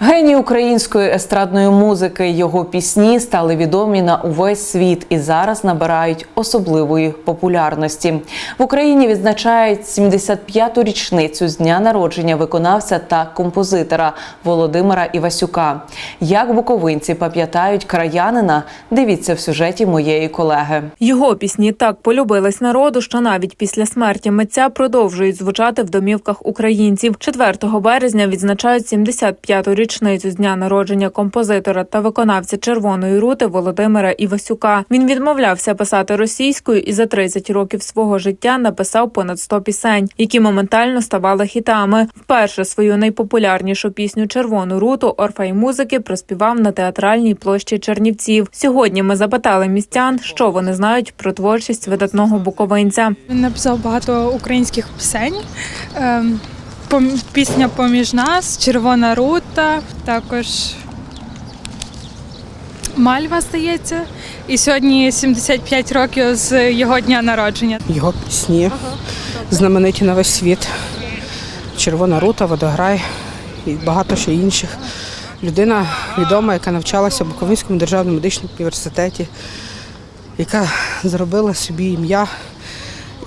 Геній української естрадної музики. Його пісні стали відомі на увесь світ і зараз набирають особливої популярності. В Україні відзначають 75-ту річницю з дня народження виконавця та композитора Володимира Івасюка. Як буковинці пам'ятають краянина, дивіться в сюжеті моєї колеги. Його пісні так полюбились народу, що навіть після смерті митця продовжують звучати в домівках українців. 4 березня відзначають 75-ту річницю з дня народження композитора та виконавця червоної рути Володимира Івасюка. Він відмовлявся писати російською і за 30 років свого життя написав понад 100 пісень, які моментально ставали хітами. Вперше свою найпопулярнішу пісню Червону руту Орфей музики проспівав на театральній площі Чернівців. Сьогодні ми запитали містян, що вони знають про творчість видатного буковинця. Він написав багато українських пісень. Пісня Поміж нас, Червона рута, також Мальва здається. І сьогодні 75 років з його дня народження. Його пісні знамениті на весь світ. Червона рута, водограй і багато ще інших. Людина відома, яка навчалася в Буковинському державному медичному університеті, яка зробила собі ім'я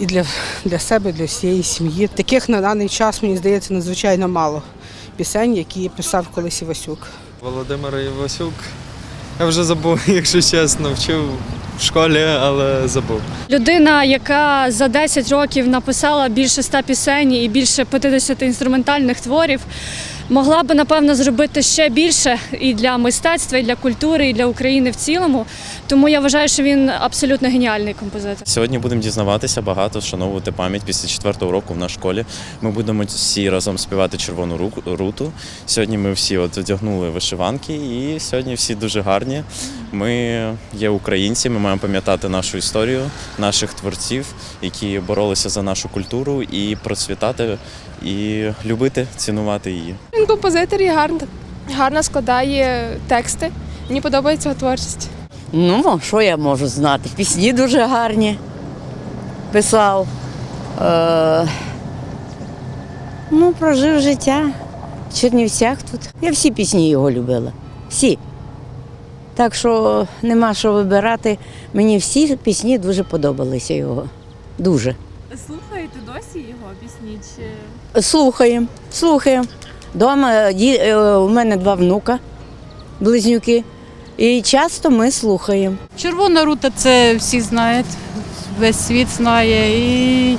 і для, для себе, для всієї сім'ї. Таких на даний час, мені здається, надзвичайно мало пісень, які писав колись Івасюк. Володимир Івасюк. Я вже забув, якщо чесно, вчив в школі, але забув. Людина, яка за 10 років написала більше 100 пісень і більше 50 інструментальних творів, могла би напевно зробити ще більше і для мистецтва, і для культури, і для України в цілому. Тому я вважаю, що він абсолютно геніальний композитор. Сьогодні будемо дізнаватися багато, вшановувати пам'ять після четвертого року в нашій школі. Ми будемо всі разом співати червону руту. Сьогодні ми всі от одягнули вишиванки, і сьогодні всі дуже гарні. Ми є українці, ми маємо пам'ятати нашу історію, наших творців, які боролися за нашу культуру і процвітати, і любити, цінувати її. Він композитор і гарно, гарно складає тексти. Мені подобається його творчість. Ну, що я можу знати? Пісні дуже гарні писав. Е, ну, прожив життя в Чернівцях тут. Я всі пісні його любила. Всі. Так що нема що вибирати. Мені всі пісні дуже подобалися його. Дуже. Слухаєте досі його пісні? Чи Слухаємо, слухаємо. Дома ді- е, у мене два внука, близнюки. І часто ми слухаємо. Червона рута це всі знають, весь світ знає. І,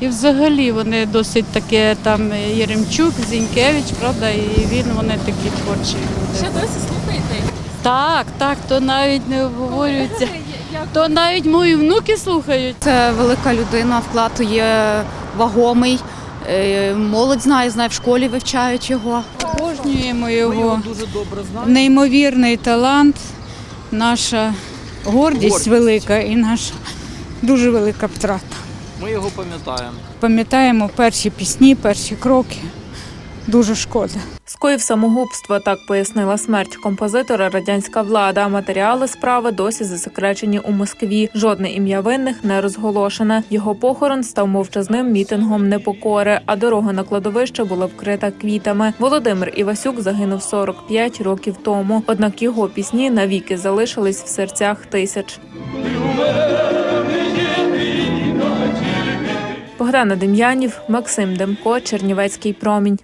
і взагалі вони досить таке там Єремчук, Зінькевич, правда, і він вони такі творчі люди. ще досі слухаєте? Так, так, то навіть не обговорюється. То навіть мої внуки слухають. Це велика людина, вклад є вагомий. Е, Молодь знає, знає в школі вивчають його. Обожнюємо його. Неймовірний талант, наша гордість велика і наша дуже велика втрата. Ми його пам'ятаємо. Пам'ятаємо перші пісні, перші кроки. Дуже шкода. Скоїв самогубство, так пояснила смерть композитора радянська влада. Матеріали справи досі засекречені у Москві. Жодне ім'я винних не розголошене. Його похорон став мовчазним мітингом непокори, а дорога на кладовище була вкрита квітами. Володимир Івасюк загинув 45 років тому. Однак його пісні навіки залишились в серцях тисяч. Богдана Дем'янів, Максим Демко, Чернівецький промінь.